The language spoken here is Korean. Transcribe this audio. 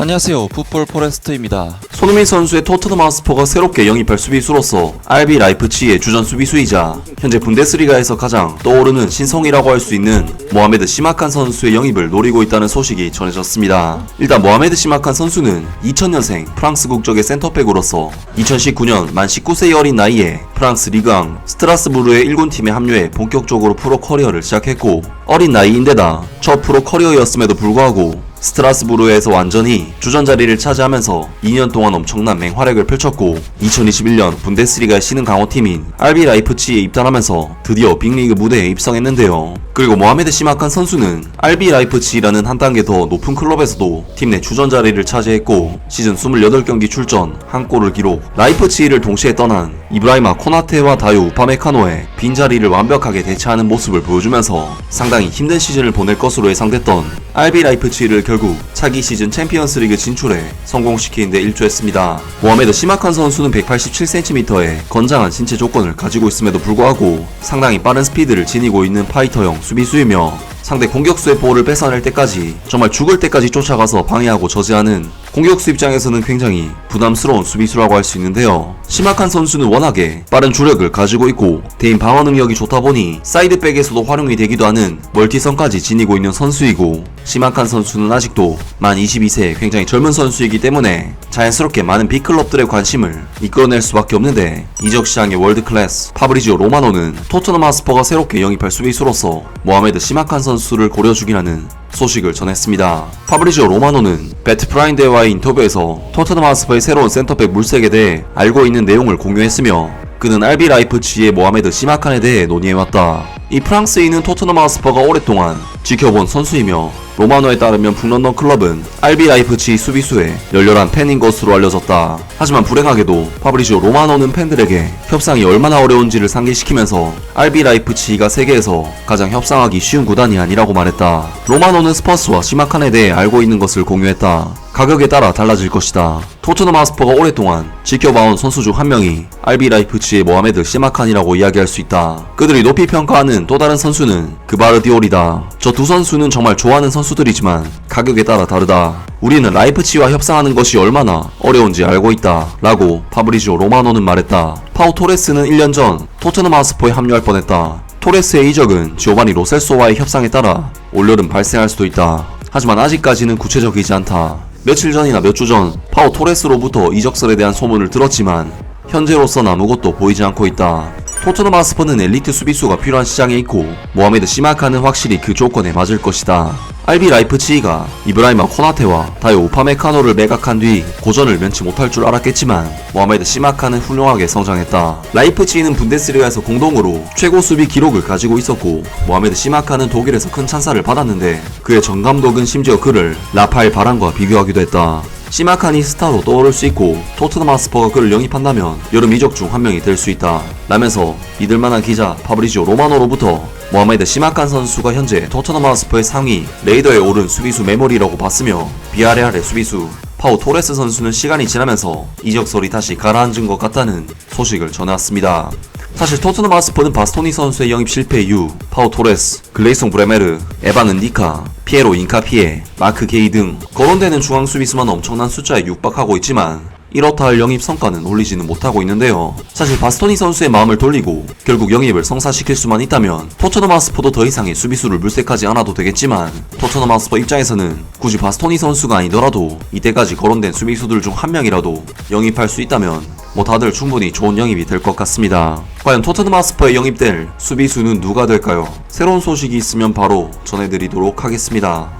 안녕하세요. 풋볼 포레스트입니다. 손흥민 선수의 토트넘 하스퍼가 새롭게 영입할 수비수로서 RB 라이프치히의 주전 수비수이자 현재 분데스리가에서 가장 떠오르는 신성이라고 할 수 있는 모하메드 시마칸 선수의 영입을 노리고 있다는 소식이 전해졌습니다. 일단 모하메드 시마칸 선수는 2000년생 프랑스 국적의 센터백으로서 2019년 만 19세의 어린 나이에 프랑스 리그앙 스트라스부르의 1군 팀에 합류해 본격적으로 프로 커리어를 시작했고 어린 나이인데다 첫 프로 커리어였음에도 불구하고 스트라스부르에서 완전히 주전 자리를 차지하면서 2년 동안 엄청난 맹활약을 펼쳤고 2021년 분데스리가의 신흥 강호팀인 RB 라이프치히에 입단하면서 드디어 빅리그 무대에 입성했는데요. 그리고 모하메드 시마칸 선수는 RB 라이프치히라는 한 단계 더 높은 클럽에서도 팀 내 주전 자리를 차지했고 시즌 28경기 출전 한 골을 기록 라이프치히를 동시에 떠난 이브라이마 코나테와 다요 우파메카노의 빈자리를 완벽하게 대체하는 모습을 보여주면서 상당히 힘든 시즌을 보낼 것으로 예상됐던 RB 라이프치히를 결국 차기 시즌 챔피언스리그 진출에 성공시키는 데 일조했습니다. 모하메드 시마칸 선수는 187cm의 건장한 신체 조건을 가지고 있음에도 불구하고 상당히 빠른 스피드를 지니고 있는 파이터형 수비수이며 상대 공격수의 볼을 뺏어낼 때까지 정말 죽을 때까지 쫓아가서 방해하고 저지하는 공격수 입장에서는 굉장히 부담스러운 수비수라고 할 수 있는데요. 심각한 선수는 워낙에 빠른 주력을 가지고 있고 대인 방어 능력이 좋다 보니 사이드백에서도 활용이 되기도 하는 멀티성까지 지니고 있는 선수이고 심각한 선수는 아직 도 만 22세 굉장히 젊은 선수이기 때문에 자연스럽게 많은 빅클럽들의 관심을 이끌어낼 수밖에 없는데 이적 시장의 월드 클래스 파브리지오 로마노는 토트넘 하스퍼가 새롭게 영입할 수비수로서 모하메드 시마칸 선수를 고려 중이라는 소식을 전했습니다. 파브리지오 로마노는 배트 프라인데와의 인터뷰에서 토트넘 하스퍼의 새로운 센터백 물색에 대해 알고 있는 내용을 공유했으며 그는 RB 라이프치히의 모하메드 시마칸에 대해 논의해왔다. 이 프랑스인은 토트넘 하스퍼가 오랫동안 지켜본 선수이며 로마노에 따르면 북런던 클럽은 RB 라이프치히 수비수의 열렬한 팬인 것으로 알려졌다. 하지만 불행하게도 파브리지오 로마노는 팬들에게 협상이 얼마나 어려운지를 상기시키면서 RB 라이프치히가 세계에서 가장 협상하기 쉬운 구단이 아니라고 말했다. 로마노는 스퍼스와 시마칸에 대해 알고 있는 것을 공유했다. 가격에 따라 달라질 것이다. 토트넘 하스퍼가 오랫동안 지켜봐온 선수 중 한 명이 RB 라이프치의 모하메드 시마칸이라고 이야기할 수 있다. 그들이 높이 평가하는 또 다른 선수는 그바르디올이다. 저 두 선수는 정말 좋아하는 선수 들이지만 가격에 따라 다르다. 우리는 라이프치와 협상하는 것이 얼마나 어려운지 알고 있다. 라고 파브리지오 로마노는 말했다. 파우 토레스는 1년 전 토트넘 하스퍼에 합류할 뻔했다. 토레스의 이적은 지오바니 로셀소와의 협상에 따라 올여름 발생할 수도 있다. 하지만 아직까지는 구체적이지 않다. 며칠 전이나 몇 주 전 파오 토레스로부터 이적설에 대한 소문을 들었지만 현재로선 아무것도 보이지 않고 있다. 토트넘 하스퍼는 엘리트 수비수가 필요한 시장에 있고 모하메드 시마카는 확실히 그 조건에 맞을 것이다. RB 라이프치히가 이브라이마 코나테와 다요 우파메카노를 매각한 뒤 고전을 면치 못할 줄 알았겠지만 모하메드 시마카는 훌륭하게 성장했다. 라이프치히는 분데스리가에서 공동으로 최고 수비 기록을 가지고 있었고 모하메드 시마카는 독일에서 큰 찬사를 받았는데 그의 전 감독은 심지어 그를 라파엘 바란과 비교하기도 했다. 시마칸이 스타로 떠오를 수 있고 토트넘 하스퍼가 그를 영입한다면 여름 이적 중 한 명이 될 수 있다. 라면서 믿을만한 기자 파브리지오 로마노로부터 모하메드 시마칸 선수가 현재 토트넘 하스퍼의 상위 레이더에 오른 수비수 메모리라고 봤으며 비아레알의 수비수 파우 토레스 선수는 시간이 지나면서 이적설이 다시 가라앉은 것 같다는 소식을 전해왔습니다. 사실 토트넘 하스퍼는 바스토니 선수의 영입 실패 이후 파우 토레스, 글레이송 브레메르, 에반 은디카, 피에로 인카피에, 마크 게이 등 거론되는 중앙 수비수만 엄청난 숫자에 육박하고 있지만 이렇다 할 영입 성과는 올리지는 못하고 있는데요. 사실 바스토니 선수의 마음을 돌리고 결국 영입을 성사시킬 수만 있다면 토트넘 하스퍼도 더 이상의 수비수를 물색하지 않아도 되겠지만 토트넘 하스퍼 입장에서는 굳이 바스토니 선수가 아니더라도 이때까지 거론된 수비수들 중 한 명이라도 영입할 수 있다면 뭐 다들 충분히 좋은 영입이 될 것 같습니다. 과연 토트넘 하스퍼에 영입될 수비수는 누가 될까요? 새로운 소식이 있으면 바로 전해드리도록 하겠습니다.